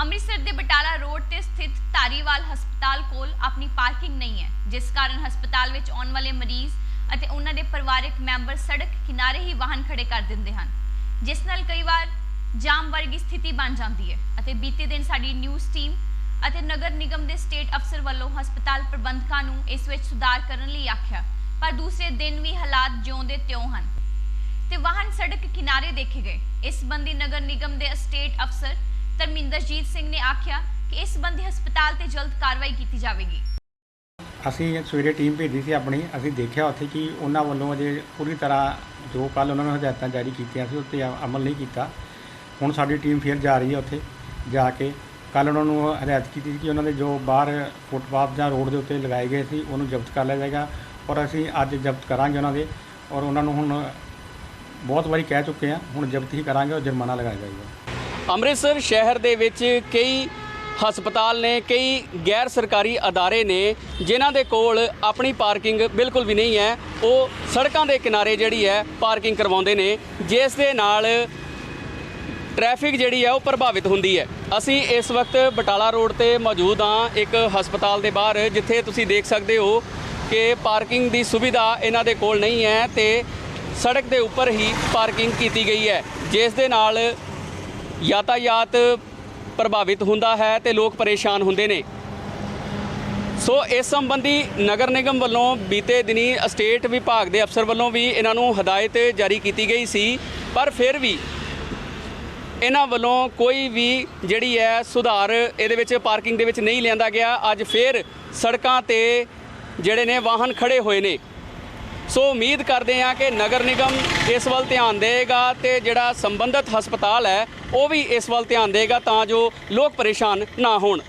ਅੰਮ੍ਰਿਤਸਰ ਦੇ ਬਟਾਲਾ ਰੋਡ ਤੇ ਸਥਿਤ ਧਾਰੀਵਾਲ ਹਸਪਤਾਲ ਕੋਲ ਆਪਣੀ ਪਾਰਕਿੰਗ ਨਹੀਂ ਹੈ, ਜਿਸ ਕਾਰਨ ਹਸਪਤਾਲ ਵਿੱਚ ਆਉਣ ਵਾਲੇ ਮਰੀਜ਼ ਅਤੇ ਉਹਨਾਂ ਦੇ ਪਰਿਵਾਰਕ ਮੈਂਬਰ ਸੜਕ ਕਿਨਾਰੇ ਹੀ ਵਾਹਨ ਖੜੇ ਕਰ ਦਿੰਦੇ ਹਨ, ਜਿਸ ਨਾਲ ਕਈ ਵਾਰ ਜਾਮ ਵਰਗੀ ਸਥਿਤੀ ਬਣ ਜਾਂਦੀ ਹੈ ਅਤੇ ਬੀਤੇ ਦਿਨ ਸਾਡੀ ਨਿਊਜ਼ ਟੀਮ ਅਤੇ ਨਗਰ ਨਿਗਮ ਦੇ ਸਟੇਟ ਅਫਸਰ ਵੱਲੋਂ ਹਸਪਤਾਲ ਪ੍ਰਬੰਧਕਾਂ ਨੂੰ ਇਸ ਵਿੱਚ ਸੁਧਾਰ ਕਰਨ ਲਈ ਆਖਿਆ, ਪਰ ਦੂਸਰੇ ਦਿਨ ਵੀ ਹਾਲਾਤ ਜਿਉਂ ਦੇ ਤਿਉਂ ਹਨ। ਤੇ ਵਾਹਨ ਸੜਕ ਕਿਨਾਰੇ ਦੇਖੇ ਗਏ, ਇਸ ਸੰਬੰਧੀ ਨਗਰ ਨਿਗਮ ਦੇ ਸਟੇਟ ਅਫਸਰ ਧਰਮਿੰਦਰਜੀਤ ਸਿੰਘ ਨੇ ਆਖਿਆ ਕਿ ਇਸ ਸੰਬੰਧੀ ਹਸਪਤਾਲ ਤੇ ਜਲਦ ਕਾਰਵਾਈ ਕੀਤੀ ਜਾਵੇਗੀ। ਅਸੀਂ ਸਵੇਰੇ ਟੀਮ ਭੇਜੀ ਸੀ ਆਪਣੀ। ਅਸੀਂ ਦੇਖਿਆ ਉੱਥੇ ਕਿ ਉਹਨਾਂ ਵੱਲੋਂ ਅਜੇ ਪੂਰੀ ਤਰ੍ਹਾਂ ਜੋ ਕੱਲ ਉਹਨਾਂ ਨੇ ਹਦਾਇਤਾਂ ਜਾਰੀ ਕੀਤੀਆਂ ਸੀ, ਉੱਤੇ ਅ- ਅਮਲ ਨਹੀਂ ਕੀਤਾ। ਹੁਣ ਸਾਡੀ ਟੀਮ ਫਿਰ ਜਾ ਰਹੀ ਹੈ ਉੱਥੇ, ਜਾ ਕੇ। ਕੱਲ ਉਹਨਾਂ ਨੂੰ ਹਦਾਇਤ ਕੀਤੀ ਸੀ ਕਿ ਉਹਨਾਂ ਦੇ ਜੋ ਬਾਹਰ ਫੁੱਟਪਾਥ ਜਾਂ ਰੋਡ ਦੇ ਉੱਤੇ ਲਗਾਏ ਗਏ ਸੀ, ਉਹਨੂੰ ਜ਼ਬਤ ਕਰ ਲਿਆ ਜਾਏਗਾ ਔਰ ਅਸੀਂ ਅੱਜ ਜ਼ਬਤ ਕਰਾਂਗੇ ਉਹਨਾਂ ਦੇ ਔਰ ਉਹਨਾਂ ਨੂੰ ਹੁਣ ਬਹੁਤ ਵਾਰੀ ਕਹਿ ਚੁੱਕੇ ਹਾਂ, ਹੁਣ ਜ਼ਬਤ ਹੀ ਕਰਾਂਗੇ ਔਰ ਜੁਰਮਾਨਾ ਲਗਾਇਆ ਜਾਏਗਾ। ਅੰਮ੍ਰਿਤਸਰ ਸ਼ਹਿਰ ਦੇ ਵਿੱਚ ਕਈ ਹਸਪਤਾਲ ਨੇ, ਕਈ ਗੈਰ ਸਰਕਾਰੀ ਅਦਾਰੇ ਨੇ, ਜਿਨ੍ਹਾਂ ਦੇ ਕੋਲ ਆਪਣੀ ਪਾਰਕਿੰਗ ਬਿਲਕੁਲ ਵੀ ਨਹੀਂ ਹੈ। ਉਹ ਸੜਕਾਂ ਦੇ ਕਿਨਾਰੇ ਜਿਹੜੀ ਹੈ, ਪਾਰਕਿੰਗ ਕਰਵਾਉਂਦੇ ਨੇ, ਜਿਸ ਦੇ ਨਾਲ ਟ੍ਰੈਫਿਕ ਜਿਹੜੀ ਹੈ, ਉਹ ਪ੍ਰਭਾਵਿਤ ਹੁੰਦੀ ਹੈ। ਅਸੀਂ ਇਸ ਵਕਤ ਬਟਾਲਾ ਰੋਡ ਤੇ ਮੌਜੂਦ ਹਾਂ, ਇੱਕ ਹਸਪਤਾਲ ਦੇ ਬਾਹਰ, ਜਿੱਥੇ ਤੁਸੀਂ ਦੇਖ ਸਕਦੇ ਹੋ ਕਿ ਪਾਰਕਿੰਗ ਦੀ ਸੁਵਿਧਾ ਇਹਨਾਂ ਦੇ ਕੋਲ ਨਹੀਂ ਹੈ ਤੇ ਸੜਕ ਦੇ ਉੱਪਰ ਹੀ ਪਾਰਕਿੰਗ ਕੀਤੀ ਗਈ ਹੈ। ਜਿਸ ਦੇ ਨਾਲ ਯਾਤਾਯਾਤ ਪ੍ਰਭਾਵਿਤ ਹੁੰਦਾ ਹੈ ਤੇ ਲੋਕ ਪਰੇਸ਼ਾਨ ਹੁੰਦੇ ਨੇ। ਸੋ ਇਸ ਸੰਬੰਧੀ ਨਗਰ ਨਿਗਮ ਵੱਲੋਂ ਬੀਤੇ ਦਿਨੀ ਸਟੇਟ ਵਿਭਾਗ ਦੇ ਅਫਸਰ ਵੱਲੋਂ ਵੀ ਇਹਨਾਂ ਨੂੰ ਹਦਾਇਤ ਜਾਰੀ ਕੀਤੀ ਗਈ ਸੀ, ਪਰ ਫਿਰ ਵੀ ਇਹਨਾਂ ਵੱਲੋਂ ਕੋਈ ਵੀ ਜਿਹੜੀ ਹੈ ਸੁਧਾਰ ਇਹਦੇ ਵਿੱਚ ਪਾਰਕਿੰਗ ਦੇ ਵਿੱਚ ਨਹੀਂ ਲਿਆਂਦਾ ਗਿਆ। ਅੱਜ ਫਿਰ ਸੜਕਾਂ ਤੇ ਜਿਹੜੇ ਨੇ ਵਾਹਨ ਖੜੇ ਹੋਏ ਨੇ। ਸੋ ਉਮੀਦ ਕਰਦੇ ਹਾਂ ਕਿ ਨਗਰ ਨਿਗਮ ਇਸ ਵੱਲ ਧਿਆਨ ਦੇਵੇਗਾ ਤੇ ਜਿਹੜਾ ਸੰਬੰਧਿਤ ਹਸਪਤਾਲ ਹੈ, ਉਹ ਵੀ ਇਸ ਵੱਲ ਧਿਆਨ ਦੇਵੇਗਾ ਤਾਂ ਜੋ ਲੋਕ ਪਰੇਸ਼ਾਨ ਨਾ ਹੋਣ।